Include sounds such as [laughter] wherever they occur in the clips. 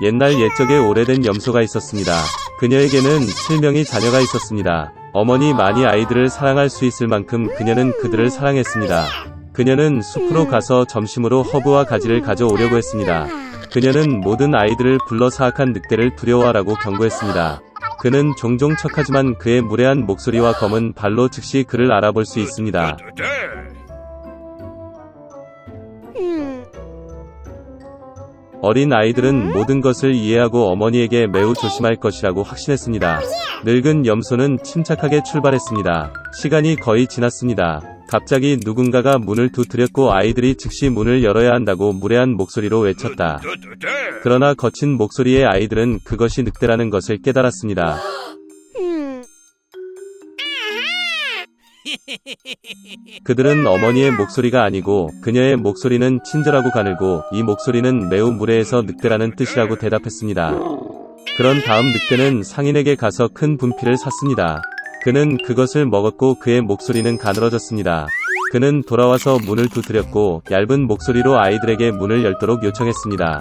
옛날 옛적에 오래된 염소가 있었습니다. 그녀에게는 7명의 자녀가 있었습니다. 어머니 많이 아이들을 사랑할 수 있을 만큼 그녀는 그들을 사랑했습니다. 그녀는 숲으로 가서 점심으로 허브와 가지를 가져오려고 했습니다. 그녀는 모든 아이들을 불러 사악한 늑대를 두려워하라고 경고했습니다. 그는 종종 척하지만 그의 무례한 목소리와 검은 발로 즉시 그를 알아볼 수 있습니다. 어린 아이들은 모든 것을 이해하고 어머니에게 매우 조심할 것이라고 확신했습니다. 늙은 염소는 침착하게 출발했습니다. 시간이 거의 지났습니다. 갑자기 누군가가 문을 두드렸고 아이들이 즉시 문을 열어야 한다고 무례한 목소리로 외쳤다. 그러나 거친 목소리의 아이들은 그것이 늑대라는 것을 깨달았습니다. [laughs] 그들은 어머니의 목소리가 아니고 그녀의 목소리는 친절하고 가늘고 이 목소리는 매우 무례해서 늑대라는 뜻이라고 대답했습니다. 그런 다음 늑대는 상인에게 가서 큰 분필을 샀습니다. 그는 그것을 먹었고 그의 목소리는 가늘어졌습니다. 그는 돌아와서 문을 두드렸고 얇은 목소리로 아이들에게 문을 열도록 요청했습니다.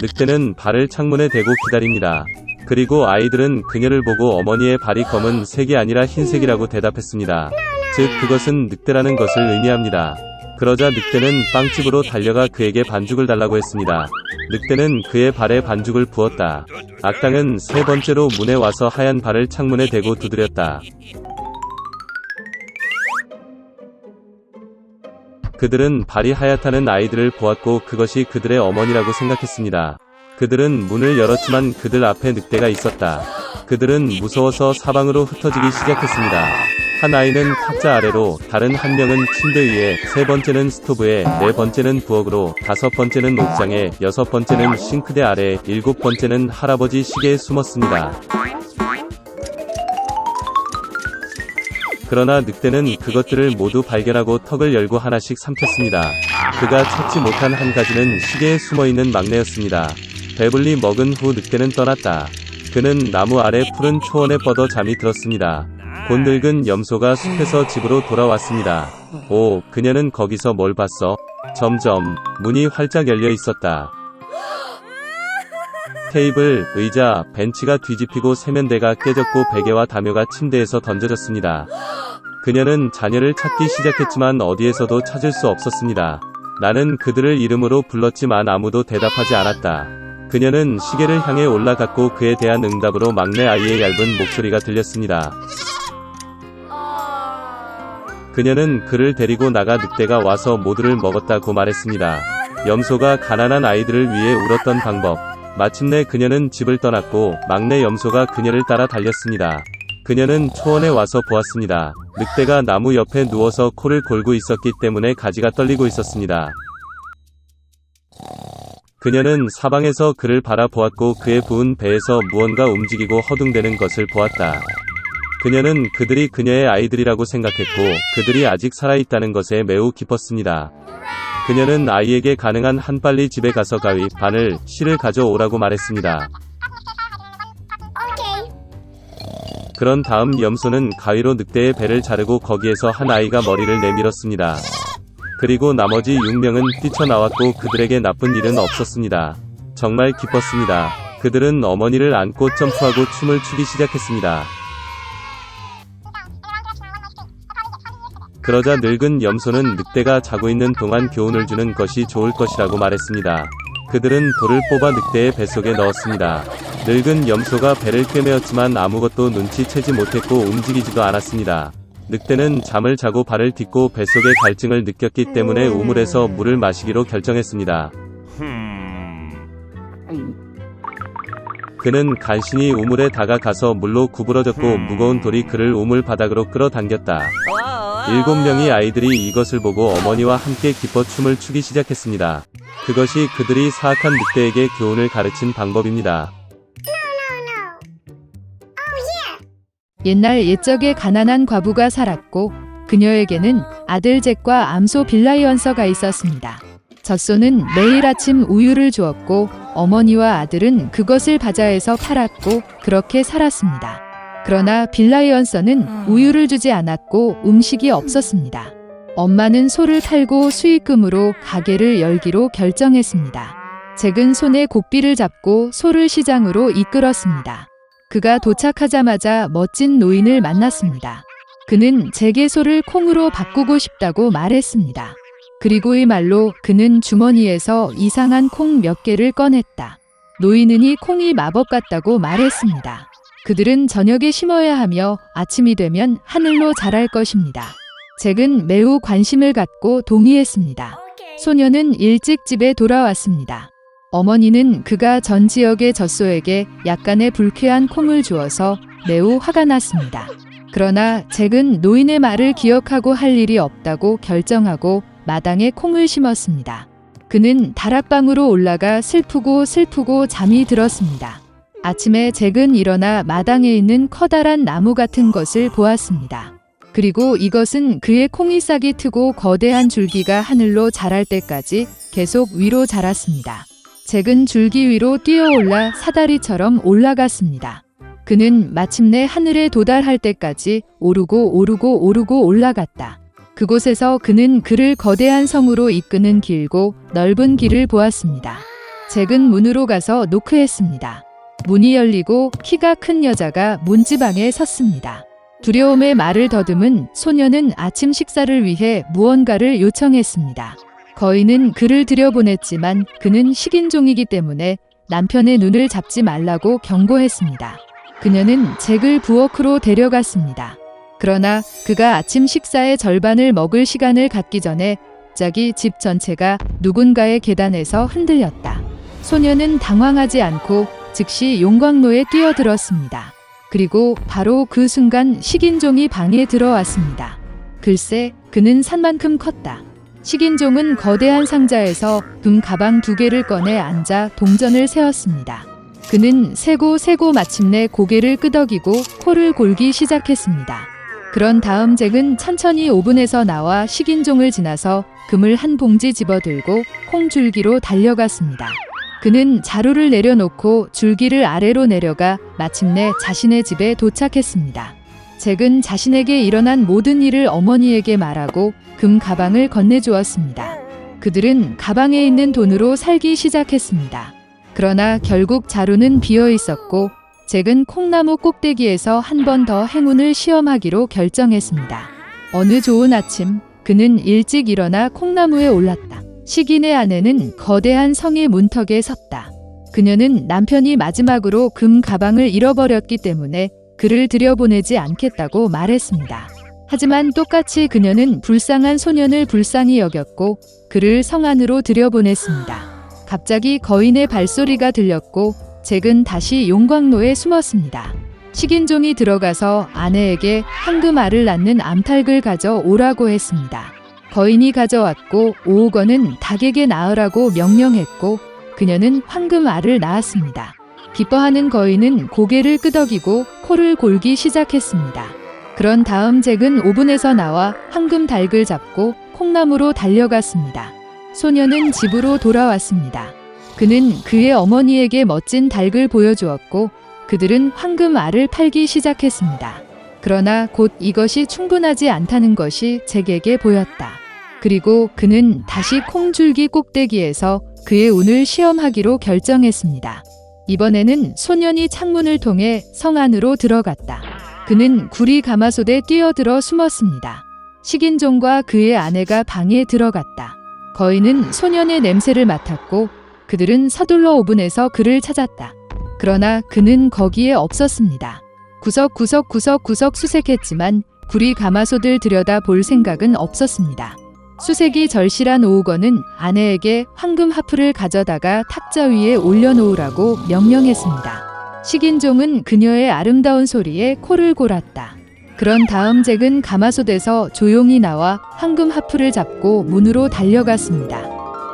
늑대는 발을 창문에 대고 기다립니다. 그리고 아이들은 그녀를 보고 어머니의 발이 검은 색이 아니라 흰색이라고 대답했습니다. 즉 그것은 늑대라는 것을 의미합니다. 그러자 늑대는 빵집으로 달려가 그에게 반죽을 달라고 했습니다. 늑대는 그의 발에 반죽을 부었다. 악당은 세 번째로 문에 와서 하얀 발을 창문에 대고 두드렸다. 그들은 발이 하얗다는 아이들을 보았고 그것이 그들의 어머니라고 생각했습니다. 그들은 문을 열었지만 그들 앞에 늑대가 있었다. 그들은 무서워서 사방으로 흩어지기 시작했습니다. 한 아이는 탁자 아래로, 다른 한 명은 침대 위에, 세 번째는 스토브에, 네 번째는 부엌으로, 다섯 번째는 옥장에, 여섯 번째는 싱크대 아래, 일곱 번째는 할아버지 시계에 숨었습니다. 그러나 늑대는 그것들을 모두 발견하고 턱을 열고 하나씩 삼켰습니다. 그가 찾지 못한 한 가지는 시계에 숨어 있는 막내였습니다. 배불리 먹은 후 늑대는 떠났다. 그는 나무 아래 푸른 초원에 뻗어 잠이 들었습니다. 곧 늙은 염소가 숲에서 집으로 돌아왔습니다. 오, 그녀는 거기서 뭘 봤어? 점점, 문이 활짝 열려 있었다. 테이블, 의자, 벤치가 뒤집히고 세면대가 깨졌고 베개와 담요가 침대에서 던져졌습니다. 그녀는 자녀를 찾기 시작했지만 어디에서도 찾을 수 없었습니다. 나는 그들을 이름으로 불렀지만 아무도 대답하지 않았다. 그녀는 시계를 향해 올라갔고 그에 대한 응답으로 막내 아이의 얇은 목소리가 들렸습니다. 그녀는 그를 데리고 나가 늑대가 와서 모두를 먹었다고 말했습니다. 염소가 가난한 아이들을 위해 울었던 방법. 마침내 그녀는 집을 떠났고 막내 염소가 그녀를 따라 달렸습니다. 그녀는 초원에 와서 보았습니다. 늑대가 나무 옆에 누워서 코를 골고 있었기 때문에 가지가 떨리고 있었습니다. 그녀는 사방에서 그를 바라보았고 그의 부은 배에서 무언가 움직이고 허둥대는 것을 보았다. 그녀는 그들이 그녀의 아이들이라고 생각했고 그들이 아직 살아있다는 것에 매우 기뻤습니다. 그녀는 아이에게 가능한 한 빨리 집에 가서 가위, 바늘, 실을 가져오라고 말했습니다. 그런 다음 염소는 가위로 늑대의 배를 자르고 거기에서 한 아이가 머리를 내밀었습니다. 그리고 나머지 6명은 뛰쳐나왔고 그들에게 나쁜 일은 없었습니다. 정말 기뻤습니다. 그들은 어머니를 안고 점프하고 춤을 추기 시작했습니다. 그러자 늙은 염소는 늑대가 자고 있는 동안 교훈을 주는 것이 좋을 것이라고 말했습니다. 그들은 돌을 뽑아 늑대의 뱃속에 넣었습니다. 늙은 염소가 배를 꿰매었지만 아무것도 눈치채지 못했고 움직이지도 않았습니다. 늑대는 잠을 자고 발을 딛고 뱃속의 갈증을 느꼈기 때문에 우물에서 물을 마시기로 결정했습니다. 그는 간신히 우물에 다가가서 물로 구부러졌고 무거운 돌이 그를 우물 바닥으로 끌어당겼다. 일곱 명의 아이들이 이것을 보고 어머니와 함께 기뻐 춤을 추기 시작했습니다. 그것이 그들이 사악한 늑대에게 교훈을 가르친 방법입니다. 옛날 옛적에 가난한 과부가 살았고 그녀에게는 아들 잭과 암소 빌라이언서가 있었습니다. 젖소는 매일 아침 우유를 주었고 어머니와 아들은 그것을 바자에서 팔았고 그렇게 살았습니다. 그러나 빌라이언서는 우유를 주지 않았고 음식이 없었습니다. 엄마는 소를 팔고 수익금으로 가게를 열기로 결정했습니다. 잭은 손에 고삐를 잡고 소를 시장으로 이끌었습니다. 그가 도착하자마자 멋진 노인을 만났습니다. 그는 잭의 소를 콩으로 바꾸고 싶다고 말했습니다. 그리고 이 말로 그는 주머니에서 이상한 콩 몇 개를 꺼냈다. 노인은 이 콩이 마법 같다고 말했습니다. 그들은 저녁에 심어야 하며 아침이 되면 하늘로 자랄 것입니다. 잭은 매우 관심을 갖고 동의했습니다. 소녀는 일찍 집에 돌아왔습니다. 어머니는 그가 전 지역의 젖소에게 약간의 불쾌한 콩을 주어서 매우 화가 났습니다. 그러나 잭은 노인의 말을 기억하고 할 일이 없다고 결정하고 마당에 콩을 심었습니다. 그는 다락방으로 올라가 슬프고 슬프고 잠이 들었습니다. 아침에 잭은 일어나 마당에 있는 커다란 나무 같은 것을 보았습니다. 그리고 이것은 그의 콩이 싹이 트고 거대한 줄기가 하늘로 자랄 때까지 계속 위로 자랐습니다. 잭은 줄기 위로 뛰어올라 사다리처럼 올라갔습니다. 그는 마침내 하늘에 도달할 때까지 오르고 오르고 오르고 올라갔다. 그곳에서 그는 그를 거대한 성으로 이끄는 길고 넓은 길을 보았습니다. 잭은 문으로 가서 노크했습니다. 문이 열리고 키가 큰 여자가 문지방에 섰습니다. 두려움에 말을 더듬은 소녀는 아침 식사를 위해 무언가를 요청했습니다. 거인은 그를 들여보냈지만 그는 식인종이기 때문에 남편의 눈을 잡지 말라고 경고했습니다. 그녀는 잭을 부엌으로 데려갔습니다. 그러나 그가 아침 식사의 절반을 먹을 시간을 갖기 전에 갑자기 집 전체가 누군가의 계단에서 흔들렸다. 소녀는 당황하지 않고 즉시 용광로에 뛰어들었습니다. 그리고 바로 그 순간 식인종이 방에 들어왔습니다. 글쎄, 그는 산만큼 컸다. 식인종은 거대한 상자에서 금 가방 두 개를 꺼내 앉아 동전을 세었습니다. 그는 세고 세고 마침내 고개를 끄덕이고 코를 골기 시작했습니다. 그런 다음 잭은 천천히 오븐에서 나와 식인종을 지나서 금을 한 봉지 집어들고 콩줄기로 달려갔습니다. 그는 자루를 내려놓고 줄기를 아래로 내려가 마침내 자신의 집에 도착했습니다. 잭은 자신에게 일어난 모든 일을 어머니에게 말하고 금 가방을 건네주었습니다. 그들은 가방에 있는 돈으로 살기 시작했습니다. 그러나 결국 자루는 비어 있었고 잭은 콩나무 꼭대기에서 한 번 더 행운을 시험하기로 결정했습니다. 어느 좋은 아침 그는 일찍 일어나 콩나무에 올랐다. 식인의 아내는 거대한 성의 문턱에 섰다. 그녀는 남편이 마지막으로 금 가방을 잃어버렸기 때문에 그를 들여보내지 않겠다고 말했습니다. 하지만 똑같이 그녀는 불쌍한 소년을 불쌍히 여겼고 그를 성 안으로 들여보냈습니다. 갑자기 거인의 발소리가 들렸고 잭은 다시 용광로에 숨었습니다. 식인종이 들어가서 아내에게 황금알을 낳는 암탉을 가져 오라고 했습니다. 거인이 가져왔고 오우건은 닭에게 낳으라고 명령했고 그녀는 황금알을 낳았습니다. 기뻐하는 거인은 고개를 끄덕이고 코를 골기 시작했습니다. 그런 다음 잭은 오븐에서 나와 황금 닭을 잡고 콩나무로 달려갔습니다. 소녀는 집으로 돌아왔습니다. 그는 그의 어머니에게 멋진 닭을 보여주었고 그들은 황금 알을 팔기 시작했습니다. 그러나 곧 이것이 충분하지 않다는 것이 잭에게 보였다. 그리고 그는 다시 콩줄기 꼭대기에서 그의 운을 시험하기로 결정했습니다. 이번에는 소년이 창문을 통해 성 안으로 들어갔다. 그는 구리 가마솥에 뛰어들어 숨었습니다. 식인종과 그의 아내가 방에 들어갔다. 거인은 소년의 냄새를 맡았고 그들은 서둘러 오븐에서 그를 찾았다. 그러나 그는 거기에 없었습니다. 구석구석 구석구석 수색했지만 구리 가마솥을 들여다 볼 생각은 없었습니다. 수색이 절실한 오우건은 아내에게 황금 하프를 가져다가 탁자 위에 올려놓으라고 명령했습니다. 식인종은 그녀의 아름다운 소리에 코를 골았다. 그런 다음 잭은 가마솥에서 조용히 나와 황금 하프를 잡고 문으로 달려갔습니다.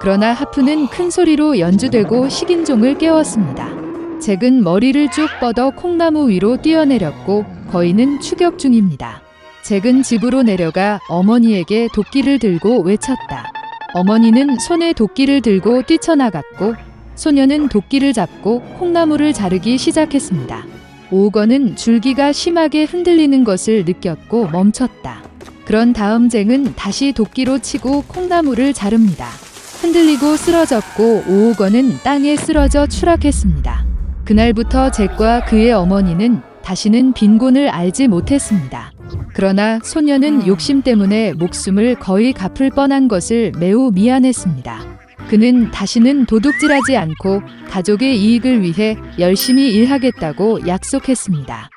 그러나 하프는 큰 소리로 연주되고 식인종을 깨웠습니다. 잭은 머리를 쭉 뻗어 콩나무 위로 뛰어내렸고 거인은 추격 중입니다. 잭은 집으로 내려가 어머니에게 도끼를 들고 외쳤다. 어머니는 손에 도끼를 들고 뛰쳐나갔고 소녀는 도끼를 잡고 콩나무를 자르기 시작했습니다. 오건은 줄기가 심하게 흔들리는 것을 느꼈고 멈췄다. 그런 다음 쟁은 다시 도끼로 치고 콩나물을 자릅니다. 흔들리고 쓰러졌고 오호건은 땅에 쓰러져 추락했습니다. 그날부터 잭과 그의 어머니는 다시는 빈곤을 알지 못했습니다. 그러나 소녀는 욕심 때문에 목숨을 거의 갚을 뻔한 것을 매우 미안했습니다. 그는 다시는 도둑질하지 않고 가족의 이익을 위해 열심히 일하겠다고 약속했습니다.